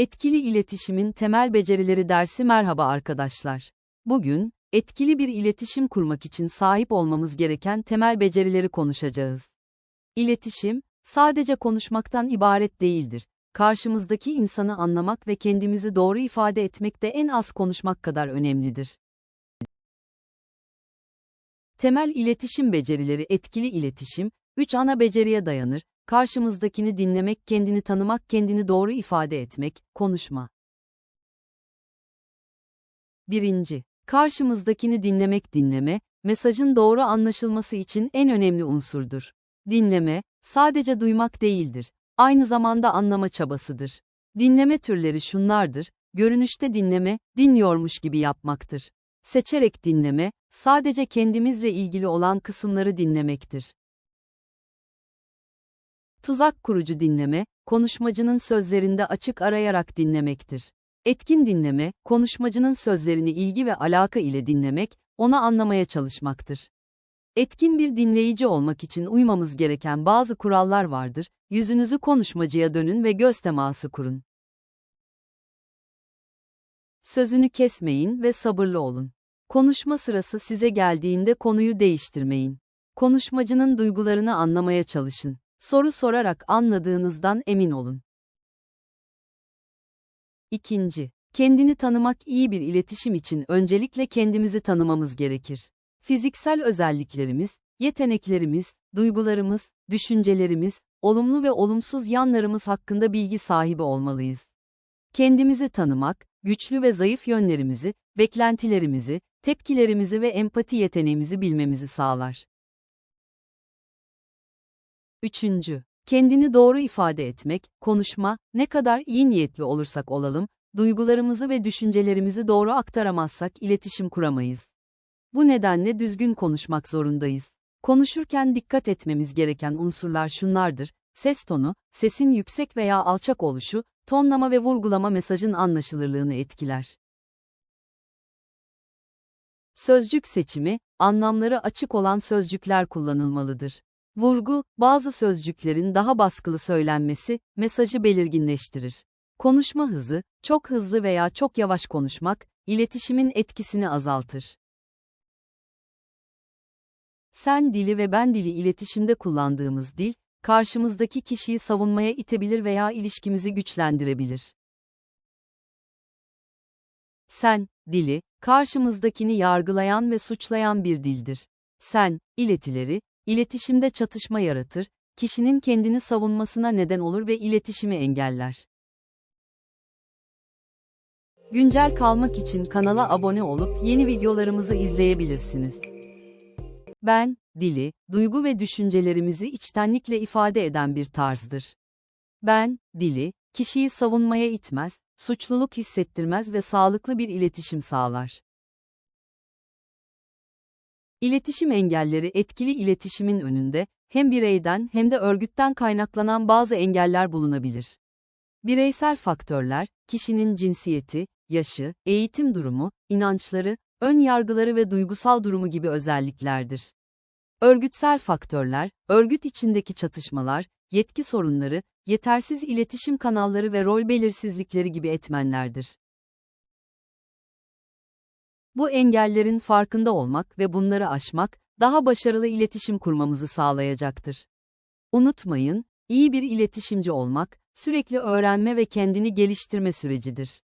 Etkili iletişimin temel becerileri dersi merhaba arkadaşlar. Bugün, etkili bir iletişim kurmak için sahip olmamız gereken temel becerileri konuşacağız. İletişim, sadece konuşmaktan ibaret değildir. Karşımızdaki insanı anlamak ve kendimizi doğru ifade etmek de en az konuşmak kadar önemlidir. Temel iletişim becerileri etkili iletişim, üç ana beceriye dayanır, karşımızdakini dinlemek, kendini tanımak, kendini doğru ifade etmek, konuşma. Birinci, karşımızdakini dinlemek dinleme, mesajın doğru anlaşılması için en önemli unsurdur. Dinleme, sadece duymak değildir, aynı zamanda anlama çabasıdır. Dinleme türleri şunlardır, görünüşte dinleme, dinliyormuş gibi yapmaktır. Seçerek dinleme, sadece kendimizle ilgili olan kısımları dinlemektir. Tuzak kurucu dinleme, konuşmacının sözlerinde açık arayarak dinlemektir. Etkin dinleme, konuşmacının sözlerini ilgi ve alaka ile dinlemek, onu anlamaya çalışmaktır. Etkin bir dinleyici olmak için uymamız gereken bazı kurallar vardır. Yüzünüzü konuşmacıya dönün ve göz teması kurun. Sözünü kesmeyin ve sabırlı olun. Konuşma sırası size geldiğinde konuyu değiştirmeyin. Konuşmacının duygularını anlamaya çalışın. Soru sorarak anladığınızdan emin olun. İkinci, kendini tanımak iyi bir iletişim için öncelikle kendimizi tanımamız gerekir. Fiziksel özelliklerimiz, yeteneklerimiz, duygularımız, düşüncelerimiz, olumlu ve olumsuz yanlarımız hakkında bilgi sahibi olmalıyız. Kendimizi tanımak, güçlü ve zayıf yönlerimizi, beklentilerimizi, tepkilerimizi ve empati yeteneğimizi bilmemizi sağlar. Üçüncü, kendini doğru ifade etmek, konuşma, ne kadar iyi niyetli olursak olalım, duygularımızı ve düşüncelerimizi doğru aktaramazsak iletişim kuramayız. Bu nedenle düzgün konuşmak zorundayız. Konuşurken dikkat etmemiz gereken unsurlar şunlardır, ses tonu, sesin yüksek veya alçak oluşu, tonlama ve vurgulama mesajın anlaşılırlığını etkiler. Sözcük seçimi, anlamları açık olan sözcükler kullanılmalıdır. Vurgu, bazı sözcüklerin daha baskılı söylenmesi, mesajı belirginleştirir. Konuşma hızı, çok hızlı veya çok yavaş konuşmak, iletişimin etkisini azaltır. Sen dili ve ben dili iletişimde kullandığımız dil, karşımızdaki kişiyi savunmaya itebilir veya ilişkimizi güçlendirebilir. Sen, dili, karşımızdakini yargılayan ve suçlayan bir dildir. Sen, iletileri, iletişimde çatışma yaratır, kişinin kendini savunmasına neden olur ve iletişimi engeller. Güncel kalmak için kanala abone olup yeni videolarımızı izleyebilirsiniz. Ben, dili, duygu ve düşüncelerimizi içtenlikle ifade eden bir tarzdır. Ben, dili, kişiyi savunmaya itmez, suçluluk hissettirmez ve sağlıklı bir iletişim sağlar. İletişim engelleri etkili iletişimin önünde, hem bireyden hem de örgütten kaynaklanan bazı engeller bulunabilir. Bireysel faktörler, kişinin cinsiyeti, yaşı, eğitim durumu, inançları, ön yargıları ve duygusal durumu gibi özelliklerdir. Örgütsel faktörler, örgüt içindeki çatışmalar, yetki sorunları, yetersiz iletişim kanalları ve rol belirsizlikleri gibi etmenlerdir. Bu engellerin farkında olmak ve bunları aşmak, daha başarılı iletişim kurmamızı sağlayacaktır. Unutmayın, iyi bir iletişimci olmak, sürekli öğrenme ve kendini geliştirme sürecidir.